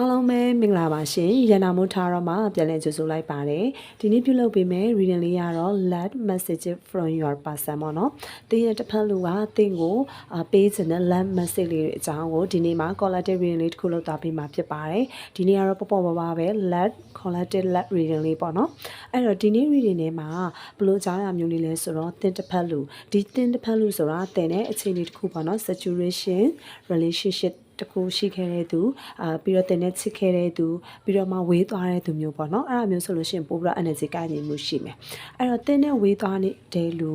အားလုံးပဲမင်္ဂလာပါရှင်ရန်နာမိုးထားတော့မှပြန်လည်ကြိုဆိုလိုက်ပါတယ်ဒီနေ့ပြုလုပ်ပေးမယ် reading လေးကတော့ let message from your person ပေါ့နော်တင်းရဲ့တစ်ဖက်လူကတင်းကိုအာပေးချင်တဲ့ let message လေးတွေအကြောင်းကိုဒီနေ့မှာ collective reading လေးတစ်ခုလုပ်သွားပေးမှာဖြစ်ပါတယ်ဒီနေ့ကတော့ပေါ့ပေါ့ပါပါပဲ let collective let reading လေးပေါ့နော်အဲ့တော့ဒီနေ့ reading ထဲမှာဘလို့အကြောင်းအရာမျိုးလေးလဲဆိုတော့တင်းတစ်ဖက်လူဒီတင်းတစ်ဖက်လူဆိုတာတင်တဲ့အခြေအနေတစ်ခုပေါ့နော် situation relationship တခုရှိခဲ့တဲ့သူအာပြီးတော့တင်နဲ့ချစ်ခဲ့တဲ့သူပြီးတော့မှဝေးသွားတဲ့သူမျိုးပေါ့နော်အဲ့ဒါမျိုးဆိုလို့ရှိရင်ပို့ပြီးတော့ energy ကညီမှုရှိမယ်အဲ့တော့တင်နဲ့ဝေးသွားတဲ့လူ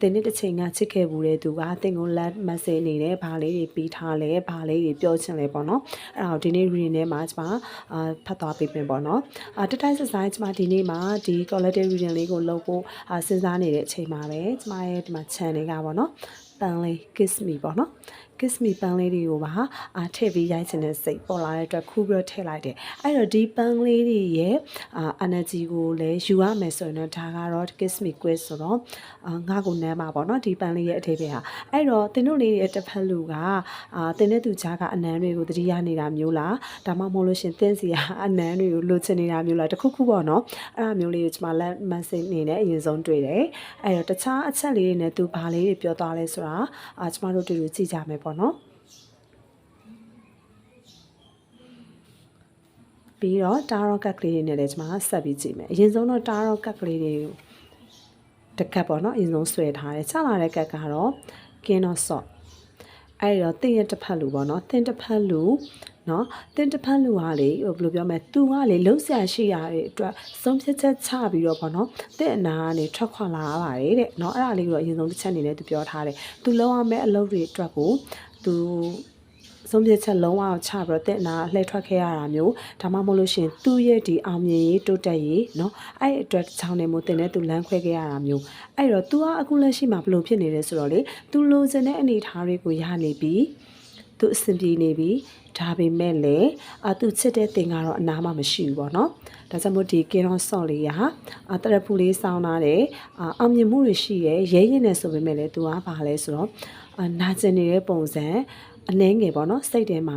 တင်နဲ့တစ်ချိန်ကချစ်ခဲ့ဘူးတဲ့သူကတင်ကို let message နေတယ်ဘာလေးတွေပြီးထားလဲဘာလေးတွေပြောချင်လဲပေါ့နော်အဲ့ဒါကိုဒီနေ့ reading ထဲမှာကျွန်မအာဖတ်သွားပေးမယ်ပေါ့နော်အာတတိုင်းစဆိုင်ကျွန်မဒီနေ့မှာဒီ collective reading လေးကိုလုပ်ဖို့အာစဉ်းစားနေတဲ့အချိန်မှာပဲကျွန်မရဲ့ဒီမှာ channel ကပေါ့နော်ပန်လေး kiss me ပေါ့နော် kiss me ပန်းလေးတွေကိုပါအာထည့်ပြီးရိုက်ချင်တဲ့စိတ်ပေါ်လာတဲ့အတွက်ခူးပြီးတော့ထည့်လိုက်တယ်အဲ့တော့ဒီပန်းလေးတွေရဲ့အာ energy ကိုလည်းယူရမယ်ဆိုရင်တော့ဒါကတော့ kiss me quiz ဆိုတော့အာငါ့ကိုနမ်းပါပေါ့နော်ဒီပန်းလေးရဲ့အထိပ္ပယ်ဟာအဲ့တော့တင်တို့လေးရဲ့တစ်ဖက်လူကအာတင်တဲ့သူကြားကအနမ်းတွေကိုတတိယနေတာမျိုးလားဒါမှမဟုတ်လို့ရှင်တင်းစီကအနမ်းတွေကိုလိုချင်နေတာမျိုးလားတခုခုပေါ့နော်အဲ့ဒါမျိုးလေးကိုကျွန်မလက် message နေနဲ့အရင်ဆုံးတွေ့တယ်အဲ့တော့တခြားအချက်လေးတွေနဲ့သူဘာလေးတွေပြောသွားလဲဆိုတာအာကျွန်မတို့တူတူကြည့်ကြမယ်ပေါ့နော်ပြီးတော့တာရောကတ်ကလေးတွေနဲ့လည်းကျွန်မဆက်ပြီးကြည့်မယ်အရင်ဆုံးတော့တာရောကတ်ကလေးတွေကိုတစ်ကတ်ပေါ့နော်အရင်ဆုံးဆွဲထားတယ်ချလာတဲ့ကတ်ကတော့ king of salt အဲ့တော့တင်းရဲ့တစ်ဖက်လူပေါ့နော်တင်းတစ်ဖက်လူနော်တင်းတစ်ဖက်လူကလေဟိုဘယ်လိုပြောမလဲသူကလေလှုပ်ရှားရှိရတဲ့အတွက်ဆုံးဖြတ်ချက်ချပြီးတော့ပေါ့နော်တင်းအနာကနေထွက်ခွာလာရပါတယ်တဲ့နော်အဲ့ဒါလေးကိုတော့အရင်ဆုံးတစ်ချက်အနေနဲ့သူပြောထားတယ်သူလုံးဝမဲ့အလုပ်တွေအတွက်ကိုသူ ဆုံးဖြတ်ချက်လုံးဝချပြီးတော့တဲ့နာလှည့်ထွက်ခဲ့ရတာမျိုးဒါမှမဟုတ်လို့ရှိရင်သူ့ရဲ့ဒီအောင်မြင်ရေးတိုးတက်ရေးเนาะအဲ့အတွက်ချောင်းနေမှုတင်တဲ့သူလမ်းခွဲခဲ့ရတာမျိုးအဲ့တော့ तू ကအခုလက်ရှိမှာဘလို့ဖြစ်နေလဲဆိုတော့လေ तू လိုချင်တဲ့အနေအထားတွေကိုရနေပြီသူအဆင်ပြေနေပြီဒါပေမဲ့လည်းအသူချစ်တဲ့တင်ကတော့အနားမှမရှိဘူးပေါ့နော်ဒါကြောင့်မို့ဒီကင်ရောဆော့လေးဟာအတရဖူလေးစောင်းလာတယ်အောင်မြင်မှုတွေရှိရဲရဲရင်နေဆိုပေမဲ့လည်းသူကဘာလဲဆိုတော့နာကျင်နေတဲ့ပုံစံ အနှဲငယ်ပေါ့နော်စိတ်ထဲမှာ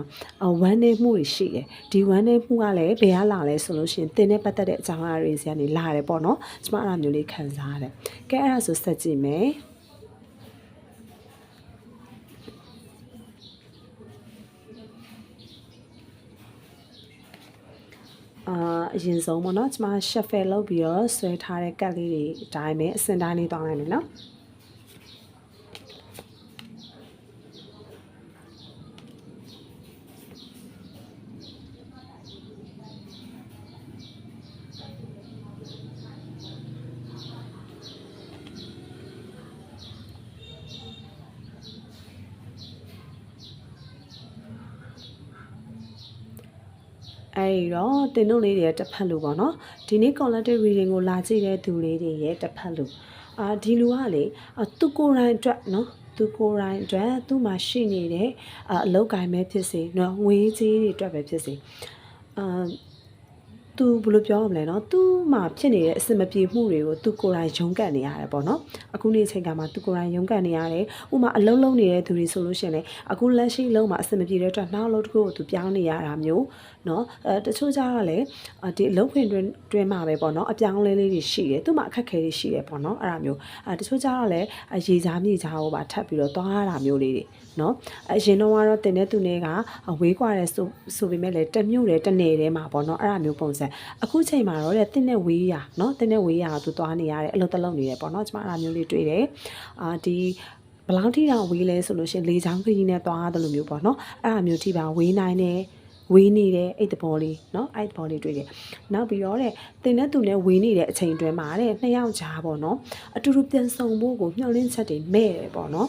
ဝမ်းနေမှုတွေရှိတယ်ဒီဝမ်းနေမှုကလည်းဘယ်ကလာလဲဆိုလို့ရှိရင်တင်နဲ့ပတ်သက်တဲ့အကြောင်းအရာတွေစီကနေလာတယ်ပေါ့နော်ကျမအဲ့ဒါမျိုးလေးခံစားရတယ်ကဲအဲ့ဒါဆိုဆက်ကြည့်မယ်အာအရင်ဆုံးပေါ့နော်ကျမ shuffle လုပ်ပြီးတော့ဆွဲထားတဲ့ကတ်လေးတွေအတိုင်းပဲအစင်တိုင်းလေးတောင်းလိုက်မယ်နော်အဲ့ဒီ တော့တင်တို့လေးတွေရဲ့တစ်ဖက်လူပေါ့နော်ဒီနေ့ collective reading ကိုလာကြည့်တဲ့သူလေးတွေရဲ့တစ်ဖက်လူအာဒီလူကလေသူကိုယ်တိုင်အတွက်နော်သူကိုယ်တိုင်အတွက်သူ့မှာရှိနေတဲ့အလောက်ကိုင်းပဲဖြစ်စေနော်ငွေကြီးတွေအတွက်ပဲဖြစ်စေအာသူဘယ်လိုပြောရမလဲเนาะသူမှဖြစ်နေတဲ့အစင်မပြေမှုတွေကိုသူကိုယ်တိုင်ရုန်းကန်နေရတယ်ပေါ့နော်အခုနေ့အချိန်ကမှသူကိုယ်တိုင်ရုန်းကန်နေရတယ်ဥမာအလုံးလုံးနေတဲ့သူတွေဆိုလို့ရှိရင်လေအခုလက်ရှိလုံးမှာအစင်မပြေတဲ့အတွက်နောက်လုံးတစ်ခုကိုသူပြောင်းနေရတာမျိုး နော်အဲတချို့ကြတော့လေဒီအလုပ်ခွင်တွင်တွင်မှာပဲပေါ့နော်အပြောင်းလဲလေးတွေရှိတယ်သူ့မှာအခက်ခဲတွေရှိတယ်ပေါ့နော်အဲ့ဒါမျိုးအဲတချို့ကြတော့လေရေစားမြေစားကိုပါထပ်ပြီးတော့သွားရတာမျိုးလေးတွေနော်အရင်တော့ကတော့တင်တဲ့သူတွေကအဝေးကွာတယ်ဆိုဆိုပေမဲ့လည်းတမျိုးတယ်တနေတယ်မှာပေါ့နော်အဲ့ဒါမျိုးပုံစံအခုချိန်မှာတော့တင်တဲ့ဝေးရနော်တင်တဲ့ဝေးရကသူသွားနေရတယ်အလုပ်တလုပ်နေတယ်ပေါ့နော်ကျွန်မအဲ့ဒါမျိုးလေးတွေ့တယ်အာဒီဘလောက်ထိတော့ဝေးလဲဆိုလို့ရှင်လေချောင်းခရီးနဲ့သွားရတယ်လို့မျိုးပေါ့နော်အဲ့ဒါမျိုးထိပါဝေးနိုင်တယ် ဝေးနေတဲ့အဲ့တဘောလေးเนาะအဲ့တဘောလေးတွေ့တယ်နောက်ပြီးတော့တဲ့တင်တဲ့သူနဲ့ဝေးနေတဲ့အချိန်တွင်းမှာတဲ့နှစ်ယောက်ကြားပေါ့เนาะအတူတူပြန်ဆုံဖို့ကိုမျှော်လင့်ချက်တွေမဲ့တယ်ပေါ့เนาะ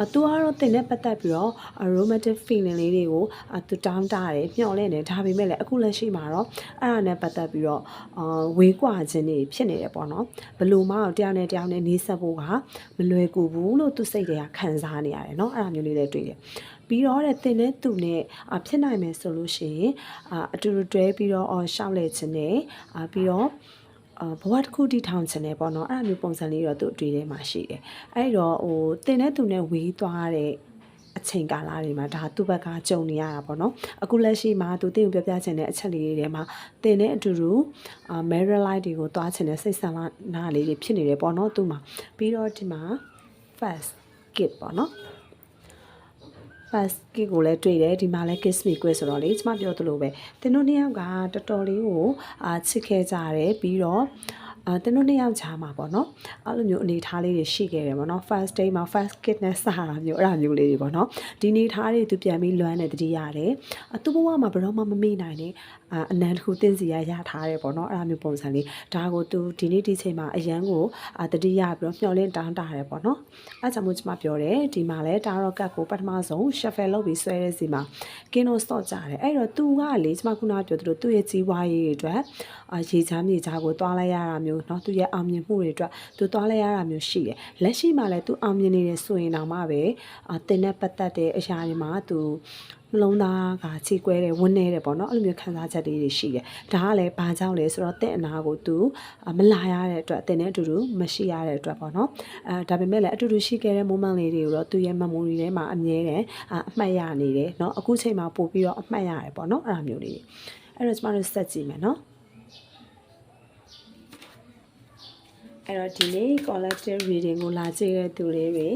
အသူကတော့တင်နဲ့ပတ်သက်ပြီးတော့ romantic feeling လေးတွေကိုအသူတောင်းတတယ်မျှော်လင့်တယ်ဒါပေမဲ့လည်းအခုလက်ရှိမှာတော့အဲ့ဒါနဲ့ပတ်သက်ပြီးတော့အာဝေးကွာခြင်းတွေဖြစ်နေတယ်ပေါ့နော်ဘလို့မှတော့တရားနဲ့တရားနဲ့နေဆက်ဖို့ကမလွယ်ကူဘူးလို့သူစိတ်တွေကခံစားနေရတယ်เนาะအဲ့ဒါမျိုးလေးလည်းတွေ့တယ် ပြီးတော့တဲ့တင်တဲ့သူနဲ့ဖြစ်နိုင်မယ်ဆိုလို့ရှိရင်အတူတူတွဲပြီးတော့ရှောက်လဲခြင်းနဲ့ပြီးတော့အာဘဝတစ်ခုတည်ထောင်ခြင်းနဲ့ပေါ့နော်အဲ့လိုမျိုးပုံစံလေးတော့သူ့အတွေ့ထဲမှာရှိတယ်အဲ့တော့ဟိုတင်တဲ့သူနဲ့ဝေးသွားတဲ့အချိန်ကာလတွေမှာဒါသူ့ဘက်ကကြုံနေရတာပေါ့နော်အခုလက်ရှိမှာသူတင့်ကိုပြောပြချင်တဲ့အချက်လေးတွေထဲမှာတင်တဲ့အတူတူအာ married life တွေကိုတွားချင်တဲ့စိတ်ဆန္ဒနာလေးတွေဖြစ်နေတယ်ပေါ့နော်သူ့မှာပြီးတော့ဒီမှာ first gift ပေါ့နော် first kiss ကိုလည်းတွေ့တယ်ဒီမှာလည်း kiss me quiz ဆိုတော့လေကျမပြောသလိုပဲတင်တို့နှစ်ယောက်ကတော်တော်လေးကိုအာချစ်ခဲ့ကြတယ်ပြီးတော့ အာတင်တို့နှစ်ယောက်ချားမှာပေါ့နော်အဲ့လိုမျိုးအနေထားလေးတွေရှိခဲ့တယ်ပေါ့နော် first day မှာ first kiss နဲ့စတာမျိုးအဲ့ဒါမျိုးလေးတွေပေါ့နော်ဒီအနေထားတွေသူပြန်ပြီးလွမ်းနေတတိရတယ်အသူ့ဘဝမှာဘယ်တော့မှမမေ့နိုင်နဲ့အာအနန္တခုတင်းစီရရထားတယ်ပေါ့နော်အဲ့ဒါမျိုးပုံစံလေးဒါကိုသူဒီနေ့ဒီချိန်မှာအရန်ကိုအာတတိယပြီးတော့မျှော်လင့်တောင်းတတယ်ပေါ့နော်အဲ့ကြောင့်မို့ကျမပြောတယ်ဒီမှာလဲတာရော့ကတ်ကိုပထမဆုံး shuffle လုပ်ပြီးဆွဲတဲ့စီမှာကင်းတော့ stop ကြတယ်အဲ့တော့သူကလေကျမခုနကပြောသလိုသူ့ရဲ့ကြီးပွားရေးတွေအတွက်အာရေချမ်းမြေချားကိုတွားလိုက်ရတာမျိုเนาะသူရဲ့အောင်မြင်မှုတွေအတွက်သူတွားလိုက်ရတာမျိုးရှိတယ်လက်ရှိမှာလည်းသူအောင်မြင်နေတယ်ဆိုရင်တော့မှပဲအာတင်တဲ့ပတ်သက်တဲ့အရာတွေမှာသူနှလုံးသားကခြေကွဲတယ်ဝန်းနေတယ်ပေါ့နော်အဲ့လိုမျိုးခံစားချက်လေးတွေရှိတယ်ဒါကလည်းဘာကြောင့်လဲဆိုတော့တဲ့အနာကိုသူမလာရတဲ့အတွက်တင်တဲ့အတူတူမရှိရတဲ့အတွက်ပေါ့နော်အဲဒါပေမဲ့လည်းအတူတူရှိခဲ့တဲ့ moment လေးတွေကိုတော့သူရဲ့ memory ထဲမှာအမြဲတမ်းအမှတ်ရနေတယ်เนาะအခုချိန်မှာပို့ပြီးတော့အမှတ်ရတယ်ပေါ့နော်အဲ့လိုမျိုးလေးအဲ့တော့ကျမတို့ဆက်ကြည့်မယ်เนาะ အဲ့တော့ဒီနေ့ collective reading ကိုလာကြည့်တဲ့သူလေးတွေ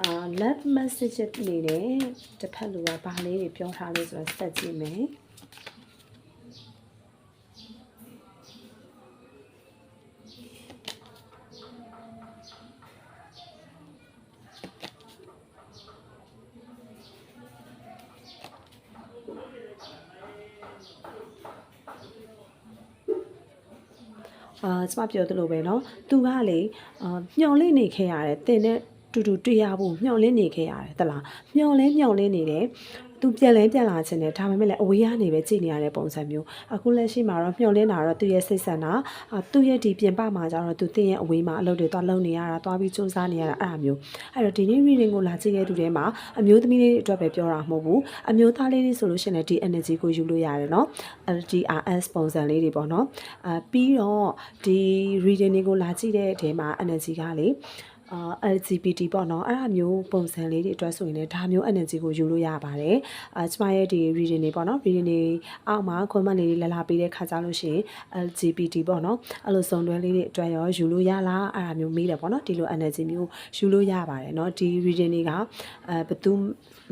အာ love message အနေနဲ့တစ်ဖက်လူကဘာလေးတွေပြောထားလဲဆိုတော့ဆက်ကြည့်မယ် အာကျမပြောသလိုပဲเนาะသူကလေအာမျော်လင့်နေခဲ့ရတယ်တင်တဲ့တူတူတွေ့ရဖို့မျော်လင့်နေခဲ့ရတယ်တလားမျော်လင့်မျော်လင့်နေတယ် သူပြန်လဲပြန်လာခြင်းနဲ့ဒါပေမဲ့လည်းအဝေးကနေပဲကြည့်နေရတဲ့ပုံစံမျိုးအခုလက်ရှိမှာတော့မျှော်လင့်တာတော့သူ့ရဲ့စိတ်ဆန္ဒသူ့ရဲ့ဒီပြင်ပမှာကျတော့သူတင်းရဲ့အဝေးမှာအလုပ်တွေသွားလုပ်နေရတာသွားပြီးစူးစမ်းနေရတာအဲ့ဒါမျိုးအဲ့တော့ဒီနေ့ reading ကိုလာကြည့်ရတဲ့သူတွေမှာအမျိုးသမီးလေးတွေအတွက်ပဲပြောတာမဟုတ်ဘူးအမျိုးသားလေးတွေဆိုလို့ရှိရင်လည်းဒီ energy ကိုယူလို့ရတယ်နော် DRS ပုံစံလေးတွေပေါ့နော်အဲပြီးတော့ဒီ reading ကိုလာကြည့်တဲ့အထဲမှာ energy ကလေ အာ LGBT ပေါ့နော်အဲ့ဒါမျိုးပုံစံလေးတွေအတွက်ဆိုရင်လည်းဒါမျိုး energy ကိုယူလို့ရပါတယ်အာကျမရဲ့ဒီ reading တွေပေါ့နော် reading တွေအောက်မှာ comment လေးတွေလာလာပေးတဲ့ခါကြလို့ရှိရင် LGBT ပေါ့နော်အဲ့လိုစုံတွဲလေးတွေအတွက်ရောယူလို့ရလားအဲ့ဒါမျိုးမေးတယ်ပေါ့နော်ဒီလို energy မျိုးယူလို့ရပါတယ်เนาะဒီ reading တွေကအဲဘသူ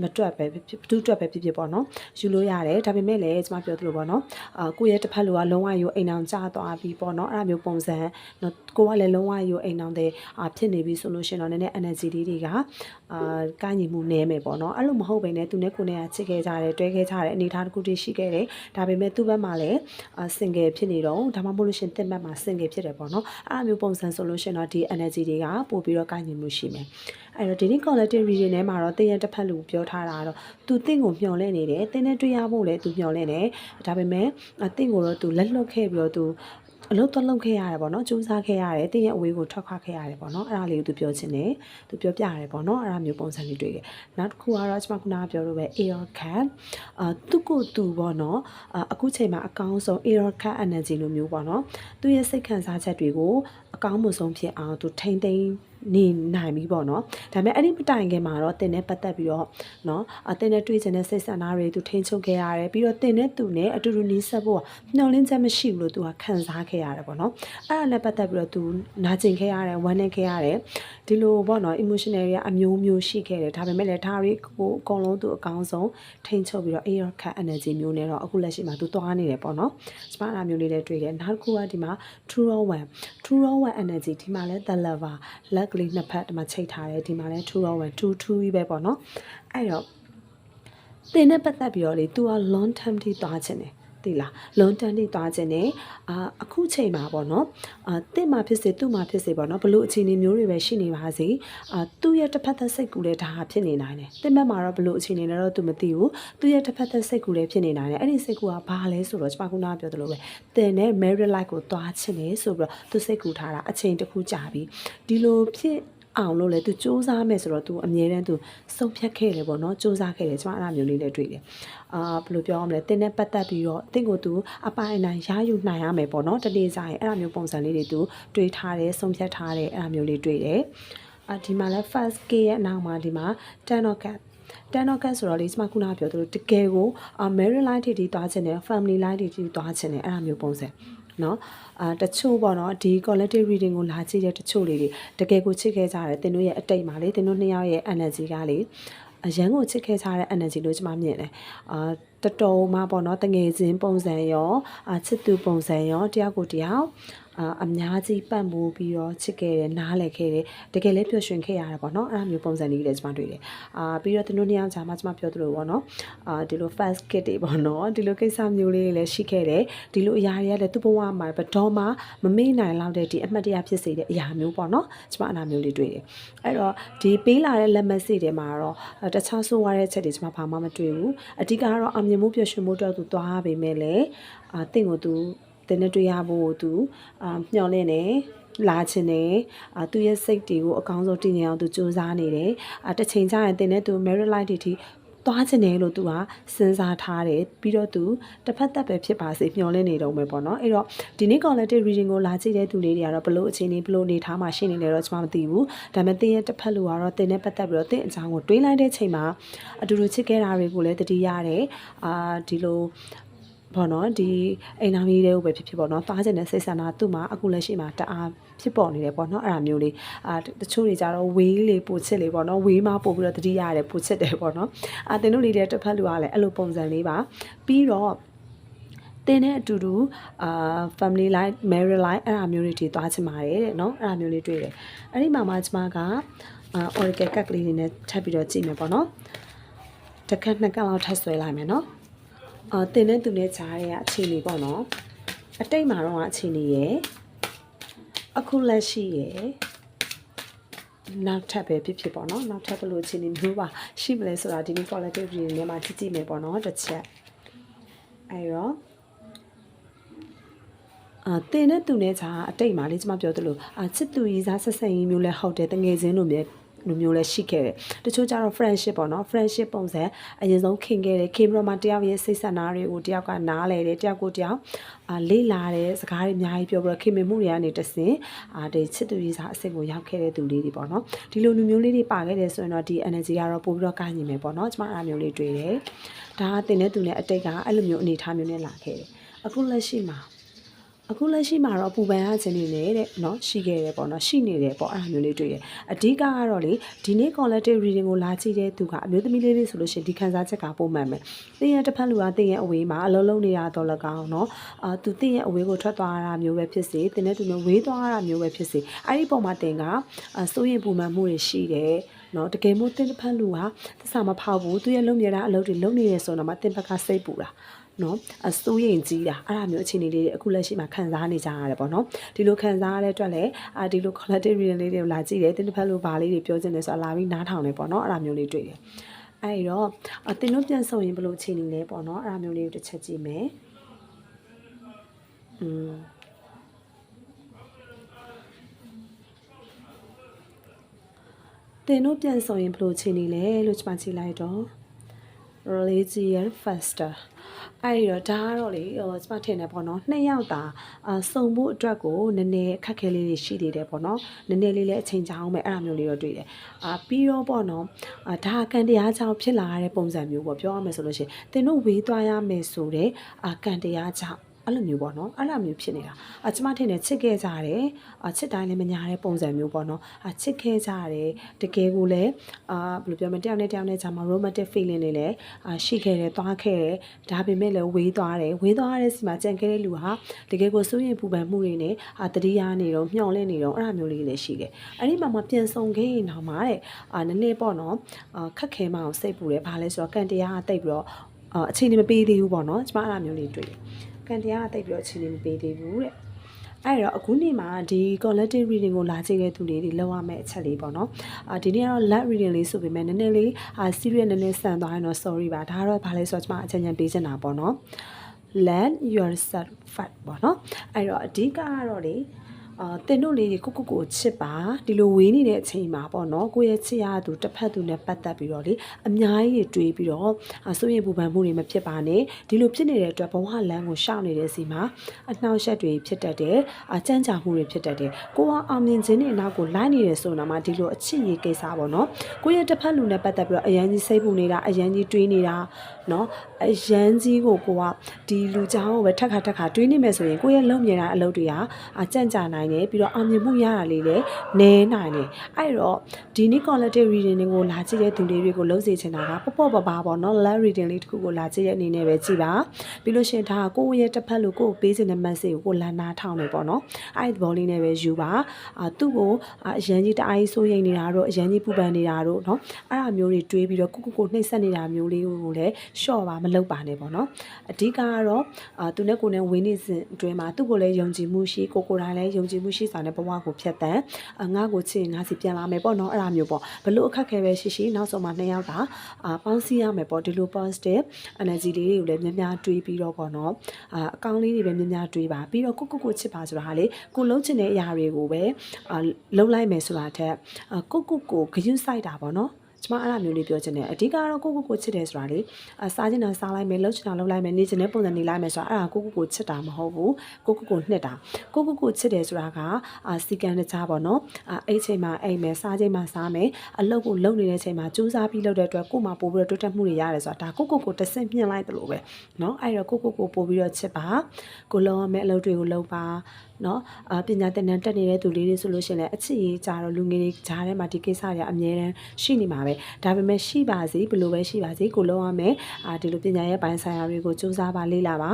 မတွက်ပဲဘသူတွက်ပဲဖြစ်ဖြစ်ပေါ့နော်ယူလို့ရတယ်ဒါပေမဲ့လည်းကျမပြောသလိုပေါ့နော်အာကိုယ့်ရဲ့တစ်ဖက်လူကလုံးဝယူအိမ်အောင်ကျသွားပြီပေါ့နော်အဲ့ဒါမျိုးပုံစံနော်ကိုကလည်းလုံးဝယူအိမ်အောင်တဲ့အာဖြစ်နေပြီဆို လို့ရှိရင်တော့နည်းနည်း energy လေးတွေကအာကိုင်းညီမှုနည်းမယ်ပေါ့နော်အဲ့လိုမဟုတ်ဘဲနဲ့သူနဲ့ကိုနဲ့ကချစ်ခဲ့ကြတယ်တွဲခဲ့ကြတယ်အနေထားတစ်ခုတည်းရှိခဲ့တယ်ဒါပေမဲ့သူ့ဘက်မှာလည်းအာ single ဖြစ်နေတော့ဒါမှမဟုတ်လို့ရှိရင်တစ်ဘက်မှာ single ဖြစ်တယ်ပေါ့နော်အဲ့လိုမျိုးပုံစံဆိုလို့ရှိရင်တော့ဒီ energy တွေကပို့ပြီးတော့ကိုင်းညီမှုရှိမယ်အဲ့တော့ဒီနေ့ collective reading ထဲမှာတော့တင်းရဲ့တစ်ဖက်လူပြောထားတာကတော့သူတင့်ကိုမျှော်လင့်နေတယ်တင်းနဲ့တွေ့ရဖို့လည်းသူမျှော်လင့်တယ်ဒါပေမဲ့တင့်ကိုတော့သူလက်လွတ်ခဲ့ပြီးတော့သူ အလုပ်တော့လုပ်ခဲ့ရတယ်ပေါ့နော်စူးစမ်းခဲ့ရတယ်တင်းရဲ့အဝေးကိုထွက်ခွာခဲ့ရတယ်ပေါ့နော်အဲ့ဒါလေးကိုသူပြောချင်တယ်သူပြောပြရတယ်ပေါ့နော်အဲ့ဒါမျိုးပုံစံလေးတွေ့တယ်နောက်တစ်ခုကတော့ကျွန်မခုနကပြောလို့ပဲ air cat အာသူ့ကိုသူပေါ့နော်အခုချိန်မှာအကောင်းဆုံး air cat energy လိုမျိုးပေါ့နော်သူ့ရဲ့စိတ်ခံစားချက်တွေကိုအကောင်းမှုဆုံးဖြစ်အောင်သူထိမ့်သိမ်း နေနိုင်ပြီပေါ့နော်ဒါပေမဲ့အဲ့ဒီမတိုင်ခင်မှာတော့တင်နဲ့ပတ်သက်ပြီးတော့နော်အတင်နဲ့တွေ့ချင်တဲ့စိတ်ဆန္ဒတွေသူထိန်းချုပ်ခဲ့ရတယ်ပြီးတော့တင်နဲ့သူနဲ့အတူတူနီးစပ်ဖို့မျှော်လင့်ချက်မရှိဘူးလို့သူကခံစားခဲ့ရတယ်ပေါ့နော်အဲ့ဒါနဲ့ပတ်သက်ပြီးတော့သူနာကျင်ခဲ့ရတယ်ဝမ်းနည်းခဲ့ရတယ်ဒီလိုပေါ့နော် emotional တွေကအမျိုးမျိုးရှိခဲ့တယ်ဒါပေမဲ့လည်းဒါတွေကိုအကုန်လုံးသူအကောင်းဆုံးထိန်းချုပ်ပြီးတော့ air cut energy မျိုးနဲ့တော့အခုလက်ရှိမှာသူသွားနေတယ်ပေါ့နော်စပါတာမျိုးလေးတွေတွေ့တယ်နောက်တစ်ခုကဒီမှာ true one true one energy ဒီမှာလဲ the lover လက်ကလေးနှစ်ဖက်ဒီမှာချိတ်ထားတယ်ဒီမှာလဲ true one 2 2ပဲပေါ့နော်အဲ့တော့တင်နဲ့ပတ်သက်ပြီးတော့လေ तू က long term ထိသွားခြင်းတယ် သိလားလုံးတန်းထိသွားခြင်းနဲ့အာအခုချိန်မှာပေါ့နော်အာတင့်မှာဖြစ်စေသူ့မှာဖြစ်စေပေါ့နော်ဘလို့အခြေအနေမျိုးတွေပဲရှိနေပါစေအာသူ့ရဲ့တစ်ဖက်သက်စိတ်ကူလည်းဒါဖြစ်နေနိုင်တယ်တင့်ဘက်မှာတော့ဘလို့အခြေအနေလဲတော့သူမသိဘူးသူ့ရဲ့တစ်ဖက်သက်စိတ်ကူလည်းဖြစ်နေနိုင်တယ်အဲ့ဒီစိတ်ကူကဘာလဲဆိုတော့ကျွန်မခုနကပြောသလိုပဲတင်နဲ့ married life ကိုသွားခြင်းလေဆိုပြီးတော့သူစိတ်ကူထားတာအချိန်တစ်ခုကြာပြီဒီလိုဖြစ် အောင်လို့လေသူစူးစမ်းမယ်ဆိုတော့သူအမြဲတမ်းသူစုံဖြတ်ခဲ့တယ်ပေါ့နော်စူးစမ်းခဲ့တယ်ကျွန်မအဲ့ဒါမျိုးလေးလည်းတွေ့တယ်အာဘယ်လိုပြောရမလဲတင်းနဲ့ပတ်သက်ပြီးတော့တင့်ကိုသူအပိုင်အနိုင်ရယူနိုင်ရမယ်ပေါ့နော်တနေ့စားရင်အဲ့ဒါမျိုးပုံစံလေးတွေသူတွေးထားတယ်စုံဖြတ်ထားတယ်အဲ့ဒါမျိုးလေးတွေ့တယ်အာဒီမှာလဲ first k ရဲ့အနောက်မှာဒီမှာ10 of cup 10 of cups ဆိုတော့လေကျွန်မခုနကပြောသလိုတကယ်ကို married life ထိတီးသွားခြင်းနဲ့ family life ထိတီးသွားခြင်းနဲ့အဲ့ဒါမျိုးပုံစံ နော်အာတချို့ပေါ့နော်ဒီ collective reading ကိုလာကြည့်တဲ့တချို့လေးတွေတကယ်ကိုချစ်ခဲ့ကြတယ်သင်တို့ရဲ့အတိတ်မှာလေသင်တို့နှစ်ယောက်ရဲ့ energy ကလေအရန်ကိုချစ်ခဲ့ကြတဲ့ energy လို့ကျွန်မမြင်တယ်အာတတော်မှပေါ့နော်တငယ်ချင်းပုံစံရောအာချစ်သူပုံစံရောတယောက်ကိုတယောက် အာအများကြီးပံ့ပိုးပြီးတော့ချစ်ခဲ့တယ်နားလည်ခဲ့တယ်တကယ်လည်းပျော်ရွှင်ခဲ့ရတယ်ပေါ့နော်အဲ့လိုမျိုးပုံစံလေးတွေကျွန်မတွေ့တယ်အာပြီးတော့သူတို့နှစ်ယောက်ကြာမှကျွန်မပြောသလိုပေါ့နော်အာဒီလို fast kit တွေပေါ့နော်ဒီလိုကိစ္စမျိုးလေးတွေလည်းရှိခဲ့တယ်ဒီလိုအရာတွေကလည်းသူ့ဘဝမှာဘတော်မှာမမေ့နိုင်လောက်တဲ့ဒီအမှတ်တရဖြစ်စေတဲ့အရာမျိုးပေါ့နော်ကျွန်မအနာမျိုးလေးတွေ့တယ်အဲ့တော့ဒီပေးလာတဲ့လက်မစီတွေမှာတော့တခြားဆိုးရတဲ့အချက်တွေကျွန်မဘာမှမတွေ့ဘူးအဓိကကတော့အမြင်မှုပျော်ရွှင်မှုတော့သူသွားပေမဲ့လည်းအာတင့်ကိုသူ တင်းနဲ့တွေ့ရဖို့သူအာမျှော်လင့်နေလာချင်တယ်အာသူ့ရဲ့စိတ်တွေကိုအကောင်းဆုံးတည်ငြိမ်အောင်သူစူးစမ်းနေတယ်အာတစ်ချိန်ကျရင်တင်းနဲ့သူ merit life တွေထိသွားချင်တယ်လို့သူကစဉ်းစားထားတယ်ပြီးတော့သူတစ်ဖက်သက်ပဲဖြစ်ပါစေမျှော်လင့်နေတော့မယ်ပေါ့နော်အဲ့တော့ဒီနေ့ collective reading ကိုလာကြည့်တဲ့သူလေးတွေကတော့ဘလို့အခြေအနေဘလို့နေထားမှရှိနေလဲတော့ကျွန်မမသိဘူးဒါပေမဲ့တင်းရဲ့တစ်ဖက်လူကတော့တင်းနဲ့ပတ်သက်ပြီးတော့တင်းအကြောင်းကိုတွေးလိုက်တဲ့ချိန်မှာအတူတူချစ်ခဲ့တာတွေကိုလည်းတတိရတယ်အာဒီလို ပေါ့နော်ဒီအိမ်သားကြီးတွေကိုပဲဖြစ်ဖြစ်ပေါ့နော်သားကျင်တဲ့စိတ်ဆန္ဒသူ့မှာအခုလက်ရှိမှာတအားဖြစ်ပေါ်နေတယ်ပေါ့နော်အဲ့ဒါမျိုးလေးအာတချို့တွေကြတော့ဝေးလေပို့ချစ်လေပေါ့နော်ဝေးမပို့ပြီးတော့တတိယရတယ်ပို့ချစ်တယ်ပေါ့နော်အာတင်တို့လေးတဲ့တစ်ဖက်လူကလည်းအဲ့လိုပုံစံလေးပါပြီးတော့တင်တဲ့အတူတူအာ family life marriage life အဲ့ဒါမျိုးတွေထိသွားချင်ပါတယ်တဲ့နော်အဲ့ဒါမျိုးလေးတွေ့တယ်အဲ့ဒီမှာမှကျမက oracle ကက်ကလေးနေနဲ့ထပ်ပြီးတော့ကြည့်မယ်ပေါ့နော်တစ်ခက်နှစ်ခက်လောက်ထပ်ဆွဲလိုက်မယ်နော် အာတင်တဲ့သူနဲ့ကြားရဲ့အခြေအနေပေါ့နော်အတိတ်မှာတော့အခြေအနေရယ်အခုလက်ရှိရယ်နောက်ထပ်ပဲဖြစ်ဖြစ်ပေါ့နော်နောက်ထပ်ဘယ်လိုအခြေအနေမျိုးပါရှိမလဲဆိုတာဒီနေ့ collective reading ထဲမှာကြည့်ကြည့်မယ်ပေါ့နော်တစ်ချက်အဲတော့အာတင်တဲ့သူနဲ့ခြားအတိတ်မှာလေကျွန်မပြောသလိုအာချစ်သူရေးစားဆက်ဆံရေးမျိုးလဲဟုတ်တယ်တငယ်ချင်းလိုမျိုး လူမျိုးလည်းရှိခဲ့တယ်တချို့ကျတော့ friendship ပေါ့နော် friendship ပုံစံအရင်ဆုံးခင်ခဲ့တယ်ခင်ပြီးတော့မှတယောက်ရဲ့စိတ်ဆက်နာတွေကိုတယောက်ကနားလဲတယ်တယောက်ကိုတယောက်အာလေ့လာတယ်စကားတွေအများကြီးပြောပြီးတော့ခင်မင်မှုတွေကနေတဆင်အာဒီချစ်သူရေးစားအဆင့်ကိုရောက်ခဲ့တဲ့သူလေးတွေပေါ့နော်ဒီလိုလူမျိုးလေးတွေပါခဲ့တယ်ဆိုရင်တော့ဒီ energy ကတော့ပို့ပြီးတော့ကိုင်းနေမယ်ပေါ့နော်ကျမအားမျိုးလေးတွေ့တယ်ဒါကတင်တဲ့သူနဲ့အတိတ်ကအဲ့လိုမျိုးအနေထားမျိုးနဲ့လာခဲ့တယ်အခုလက်ရှိမှာ အခုလက်ရှိမှာတော့ပူပန်ရခြင်းနေနဲ့တဲ့เนาะရှိခဲ့တယ်ပေါ့เนาะရှိနေတယ်ပေါ့အဲ့လိုမျိုးလေးတွေ့ရအဓိကကတော့လေဒီနေ့ collective reading ကိုလာကြည့်တဲ့သူကအမျိုးသမီးလေးတွေဆိုလို့ရှိရင်ဒီခံစားချက်ကပုံမှန်ပဲတင်းရဲ့တစ်ဖက်လူကတင်းရဲ့အဝေးမှာအလုံးလုံးနေတာတော့လကောင်းเนาะအာသူတင်းရဲ့အဝေးကိုထွက်သွားတာမျိုးပဲဖြစ်စေတင်းနဲ့သူမျိုးဝေးသွားတာမျိုးပဲဖြစ်စေအဲ့ဒီပုံမှာတင်ကစိုးရင်ပူမှန်မှုတွေရှိတယ်နော်တကယ်မို့တင်းတစ်ဖက်လူကသစ္စာမဖောက်ဘူးသူရဲ့လုံမြဲတာအလုပ်တွေလုပ်နေရဆိုတော့မှတင်းဘက်ကစိတ်ပူတာ နော်အစိုးရင်ကြီးတာအဲ့ဒါမျိုးအခြေအနေလေးတွေအခုလက်ရှိမှာခံစားနေကြရတယ်ပေါ့နော်ဒီလိုခံစားရတဲ့အတွက်လည်းအာဒီလို collective reading လေးတွေကိုလာကြည့်တယ်တင်းတစ်ဖက်လိုဘာလေးတွေပြောချင်တယ်ဆိုတာလာပြီးနားထောင်နေပေါ့နော်အဲ့ဒါမျိုးလေးတွေ့တယ်အဲ့တော့အတင်းတို့ပြန်ဆုံရင်ဘယ်လိုအခြေအနေလဲပေါ့နော်အဲ့ဒါမျိုးလေးကိုတစ်ချက်ကြည့်မယ်อืมတင်တို့ပြန်ဆောင်ရင်ဘယ်လိုခြေနေလဲလို့ကျွန်မကြည့်လိုက်တော့ religion faster အဲ့တော့ဒါကတော့လေဟိုစပတ်ထင်တယ်ပေါ့နော်နှစ်ယောက်သာအစုံဖို့အတွက်ကိုနည်းနည်းခက်ခဲလေးတွေရှိသေးတယ်ပေါ့နော်နည်းနည်းလေးလည်းအချိန်ကြာအောင်ပဲအဲ့လိုမျိုးလေးတော့တွေ့တယ်အာပြီးတော့ပေါ့နော်အာဒါကန်တရားကြောင့်ဖြစ်လာတဲ့ပုံစံမျိုးပေါ့ပြောရမယ်ဆိုလို့ရှိရင်သင်တို့ဝေးသွားရမယ်ဆိုတဲ့အာကန်တရားကြောင့် အဲ့လိုမျိုးပေါ့နော်အဲ့လိုမျိုးဖြစ်နေတာအကျမထင်တယ်ချစ်ခဲ့ကြတယ်အချစ်တိုင်းလည်းမညာတဲ့ပုံစံမျိုးပေါ့နော်အချစ်ခဲ့ကြတယ်တကယ်ကိုလည်းအာဘယ်လိုပြောမလဲတယောက်နဲ့တယောက်နဲ့ဂျာမ romantic feeling တွေလည်းအာရှိခဲ့တယ်သွားခဲ့တယ်ဒါပေမဲ့လည်းဝေးသွားတယ်ဝေးသွားတဲ့စီမှာကြံခဲ့တဲ့လူဟာတကယ်ကိုစိုးရင်ပူပန်မှုတွေနဲ့အာတတိယနေတော့မျောလင့်နေတော့အဲ့လိုမျိုးလေးလည်းရှိတယ်အဲ့ဒီမှာမှပြန်ဆုံခဲ့ရင်တော့မှတဲ့အာနည်းနည်းပေါ့နော်အာခက်ခဲမအောင်စိတ်ပူတယ်ဘာလဲဆိုတော့ကန်တရားကတိတ်ပြီးတော့အာအချိန်မပေးသေးဘူးပေါ့နော်ကျမအဲ့လိုမျိုးလေးတွေ့တယ် ကန်တရားကတိတ်ပြီးတော့အချိန်လေးမပေးသေးဘူးတဲ့အဲ့တော့အခုနေ့မှာဒီ collective reading ကိုလာကြည့်တဲ့သူတွေဒီလောက်ရမယ့်အချက်လေးပေါ့နော်အာဒီနေ့ကတော့ let reading လေးဆိုပေမဲ့နည်းနည်းလေးအာ serious နည်းနည်းဆန်သွားရင်တော့ sorry ပါဒါကတော့ဘာလဲဆိုတော့ကျွန်မအချက်ညံပေးချင်တာပေါ့နော် let yourself fight ပေါ့နော်အဲ့တော့အဓိကကတော့လေ အာတင်တို့လေးတွေကိုကိုကိုချစ်ပါဒီလိုဝေးနေတဲ့အချိန်မှာပေါ့နော်ကိုယ့်ရဲ့ချစ်ရသူတစ်ဖက်သူနဲ့ပတ်သက်ပြီးတော့လေအများကြီးတွေးပြီးတော့အာစိုးရိမ်ပူပန်မှုတွေမဖြစ်ပါနဲ့ဒီလိုဖြစ်နေတဲ့အတွက်ဘဝလမ်းကိုရှောင်နေတဲ့စီမှာအနှောက်အယှက်တွေဖြစ်တတ်တယ်အကြမ်းကြာမှုတွေဖြစ်တတ်တယ်ကိုကအောင်မြင်ခြင်းနဲ့နောက်ကိုလိုက်နေတယ်ဆိုတော့မှဒီလိုအချစ်ရေးကိစ္စပေါ့နော်ကိုယ့်ရဲ့တစ်ဖက်လူနဲ့ပတ်သက်ပြီးတော့အရန်ကြီးစိတ်ပူနေတာအရန်ကြီးတွေးနေတာ နော်အရန်ကြီးကိုကိုကဒီလူချောင်းကိုပဲထက်ခါထက်ခါတွေးနေမယ်ဆိုရင်ကိုယ့်ရဲ့လုံမြင်တာအလုပ်တွေကအာကြန့်ကြာနိုင်တယ်ပြီးတော့အောင်မြင်မှုရတာလေးလည်းနည်းနိုင်တယ်အဲ့တော့ဒီနေ့ collective reading တွေကိုလာကြည့်တဲ့သူလေးတွေကိုလုံးစေချင်တာကပေါ့ပေါ့ပါပါပေါ့နော် love reading လေးတစ်ခုကိုလာကြည့်တဲ့အနေနဲ့ပဲကြည့်ပါပြီးလို့ရှရင်ဒါကကိုယ့်ရဲ့တစ်ဖက်လူကိုယ့်ကိုပေးစင်တဲ့ message ကိုကိုယ်လာနာထောင်နေပေါ့နော်အဲ့ဒီသဘောလေးနဲ့ပဲယူပါအာသူ့ကိုအာအရန်ကြီးတအားကြီးစိုးရိမ်နေတာတို့အရန်ကြီးပူပန်နေတာတို့နော်အဲ့ဒါမျိုးတွေတွေးပြီးတော့ကိုကိုကိုနှိမ့်ဆက်နေတာမျိုးလေးကိုလည်းရှော့ပါမလုပ်ပါနဲ့ပေါ့နော်အဓိကကတော့အာသူနဲ့ကိုယ်နဲ့ဝင်းနေစဉ်အတွင်းမှာသူ့ကိုလည်းယုံကြည်မှုရှိကိုကိုယ်တိုင်လည်းယုံကြည်မှုရှိစွာနဲ့ဘဝကိုဖြတ်တန်းအာငါ့ကိုချစ်ရင်ငါစီပြန်လာမယ်ပေါ့နော်အဲ့ဒါမျိုးပေါ့ဘလို့အခက်ခဲပဲရှိရှိနောက်ဆုံးမှနှစ်ယောက်တာအာပေါင်းစည်းရမယ်ပေါ့ဒီလို positive energy လေးတွေကိုလည်းများများတွေးပြီးတော့ပေါ့နော်အာအကောင်းလေးတွေပဲများများတွေးပါပြီးတော့ကိုကိုကိုချစ်ပါဆိုတာဟာလေကိုလုံးချင်တဲ့အရာတွေကိုပဲအာလုံလိုက်မယ်ဆိုတာထက်အာကိုကိုကိုဂယုစိုက်တာပေါ့နော် ကျမအဲ့လိုမျိုးလေးပြောချင်တယ်အဓိကတော့ကိုကိုကိုချစ်တယ်ဆိုတာလေအစားချင်တာစားလိုက်မယ်လှုပ်ချင်တာလှုပ်လိုက်မယ်နေချင်တဲ့ပုံစံနေလိုက်မယ်ဆိုတာအဲ့ဒါကိုကိုကိုချစ်တာမဟုတ်ဘူးကိုကိုကိုနှစ်တာကိုကိုကိုချစ်တယ်ဆိုတာကအစီကံတကြားပေါ့နော်အဲ့ချိန်မှာအိမ်မယ်စားချိန်မှာစားမယ်အလုပ်ကိုလုပ်နေတဲ့ချိန်မှာစူးစားပြီးလုပ်တဲ့အတွက်ကိုမှပို့ပြီးတော့တိုးတက်မှုတွေရတယ်ဆိုတာဒါကိုကိုကိုတဆင့်မြင့်လိုက်တယ်လို့ပဲနော်အဲ့တော့ကိုကိုကိုပို့ပြီးတော့ချစ်ပါကိုလုံးရမယ့်အလုပ်တွေကိုလုပ်ပါ เนาะအာပညာသင်တန်းတက်နေတဲ့သူလေးတွေဆိုလို့ရှိရင်လည်းအချစ်ရေးကြတော့လူငယ်တွေကြားထဲမှာဒီကိစ္စတွေအများတန်းရှိနေမှာပဲဒါပေမဲ့ရှိပါစေဘယ်လိုပဲရှိပါစေကိုလုံးရမယ်အာဒီလိုပညာရဲ့ပိုင်းဆိုင်ရာတွေကိုစူးစမ်းပါလေ့လာပါ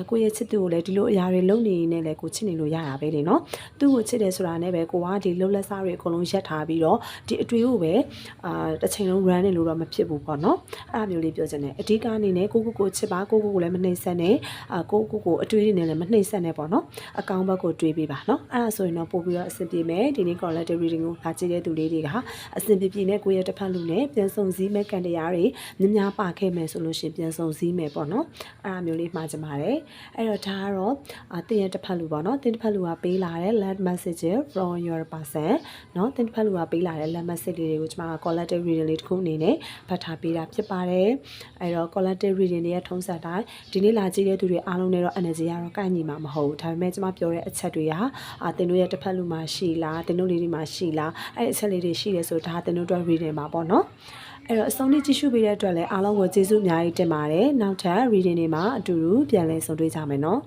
အကိုရဲ့ချစ်သူကိုလည်းဒီလိုအရာတွေလုပ်နေနေလည်းကိုချစ်နေလို့ရတာပဲလေနော်သူ့ကိုချစ်တယ်ဆိုတာနဲ့ပဲကိုကဒီလှုပ်လက်စားတွေအကုန်လုံးရက်ထားပြီးတော့ဒီအတွေ့ကိုပဲအာတစ်ချိန်လုံး run နေလို့တော့မဖြစ်ဘူးပေါ့နော်အဲ့လိုမျိုးလေးပြောချင်တယ်အဓိကအနေနဲ့ကိုကိုကိုချစ်ပါကိုကိုကိုလည်းမနှိမ့်ဆက်နဲ့အာကိုကိုကိုအတွေ့တွေနဲ့လည်းမနှိမ့်ဆက်နဲ့ပေါ့နော်အကောင်ဘက် ကိုတွေးပေးပါနော်အဲ့ဒါဆိုရင်တော့ပို့ပြီးတော့အဆင်ပြေမယ်ဒီနေ့ collective reading ကိုလာကြည့်တဲ့သူလေးတွေကအဆင်ပြေပြေနဲ့ကိုယ့်ရဲ့တစ်ဖက်လူနဲ့ပြန်ဆုံစည်းမဲ့ကံတရားတွေများများပါခဲ့မယ်ဆိုလို့ရှိရင်ပြန်ဆုံစည်းမယ်ပေါ့နော်အဲ့ဒါမျိုးလေးမှားကြပါတယ်အဲ့တော့ဒါကတော့အတင်းရဲ့တစ်ဖက်လူပေါ့နော်တင်းတစ်ဖက်လူကပေးလာတဲ့ let message from your person နော်တင်းတစ်ဖက်လူကပေးလာတဲ့ let message လေးတွေကိုကျွန်မက collective reading လေးတစ်ခုအနေနဲ့ဖတ်ထားပေးတာဖြစ်ပါတယ်အဲ့တော့ collective reading တွေရဲ့ထုံးစံတိုင်းဒီနေ့လာကြည့်တဲ့သူတွေအားလုံးနဲ့တော့ energy ကတော့ကိုက်ညီမှာမဟုတ်ဘူးဒါပေမဲ့ကျွန်မပြောတဲ့အချက်တွေကအာတင်းတို့ရဲ့တစ်ဖက်လူမှာရှိလားတင်းတို့လေးတွေမှာရှိလားအဲ့အချက်လေးတွေရှိတယ်ဆိုဒါတင်းတို့အတွက် reading ပါပေါ့နော်အဲ့တော့အဆုံးလေးကြည့်ရှုပေးတဲ့အတွက်လည်းအားလုံးကိုကျေးဇူးအများကြီးတင်ပါတယ်နောက်ထပ် reading တွေမှာအတူတူပြန်လည်ဆုံတွေ့ကြမယ်နော်